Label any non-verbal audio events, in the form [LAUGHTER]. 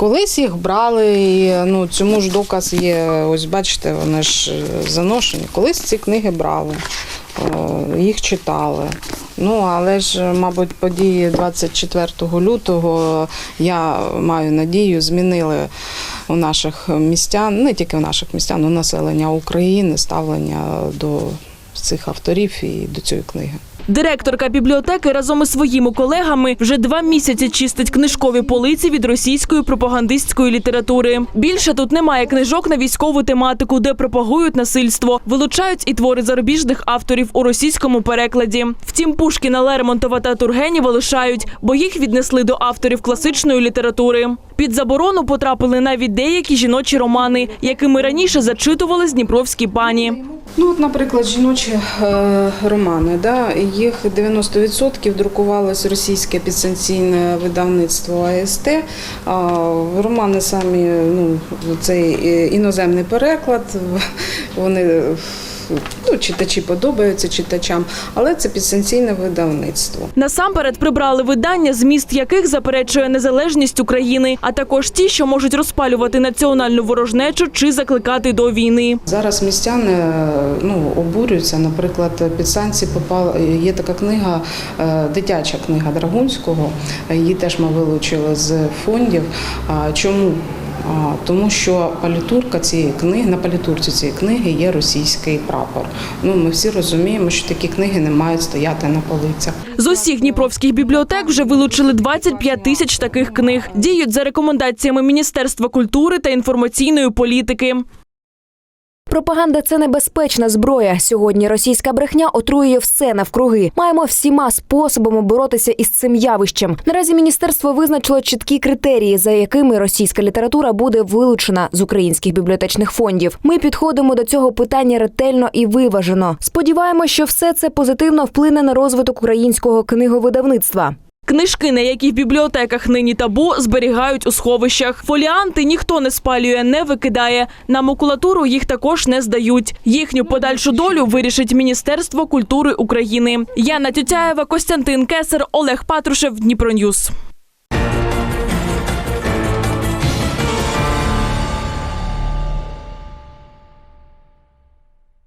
Колись їх брали, і ну, цьому ж доказ є, ось бачите, вони ж е, заношені. Колись ці книги брали, е, їх читали. Ну, але ж, мабуть, події 24 лютого, я маю надію, змінили у наших містян, не тільки у наших містян, у населення України ставлення до цих авторів і до цієї книги. Директорка бібліотеки разом із своїми колегами вже два місяці чистить книжкові полиці від російської пропагандистської літератури. Більше тут немає книжок на військову тематику, де пропагують насильство, вилучають і твори зарубіжних авторів у російському перекладі. Втім, Пушкіна, Лермонтова та Тургенєва лишають, бо їх віднесли до авторів класичної літератури. Під заборону потрапили навіть деякі жіночі романи, якими раніше зачитували з дніпровські пані. Ну, от, наприклад, жіночі е, романи, да, їх 90% друкувалось російське підсанкційне видавництво АСТ. А романи самі, ну, цей е, іноземний переклад, [LAUGHS] вони ну, читачі подобаються читачам, але це підсанкційне видавництво. Насамперед прибрали видання, зміст яких заперечує незалежність України, а також ті, що можуть розпалювати національну ворожнечу чи закликати до війни. Зараз містяни е, ну, обурюються. Наприклад, під санкції попала є така книга, е, дитяча книга Драгунського. Її теж ми вилучили з фондів. Чому? Тому що палітурка цієї книги на палітурці цієї книги є російський прапор. Ну ми всі розуміємо, що такі книги не мають стояти на полицях. З усіх дніпровських бібліотек вже вилучили 25 тисяч таких книг. Діють за рекомендаціями Міністерства культури та інформаційної політики. Пропаганда це небезпечна зброя. Сьогодні російська брехня отруює все навкруги. Маємо всіма способами боротися із цим явищем. Наразі міністерство визначило чіткі критерії, за якими російська література буде вилучена з українських бібліотечних фондів. Ми підходимо до цього питання ретельно і виважено. Сподіваємося, що все це позитивно вплине на розвиток українського книговидавництва. Книжки, на які в бібліотеках нині табу, зберігають у сховищах. Фоліанти ніхто не спалює, не викидає. На макулатуру їх також не здають. Їхню подальшу долю вирішить Міністерство культури України. Яна Тютяєва, Костянтин Кесер, Олег Патрушев, Дніпроньюз.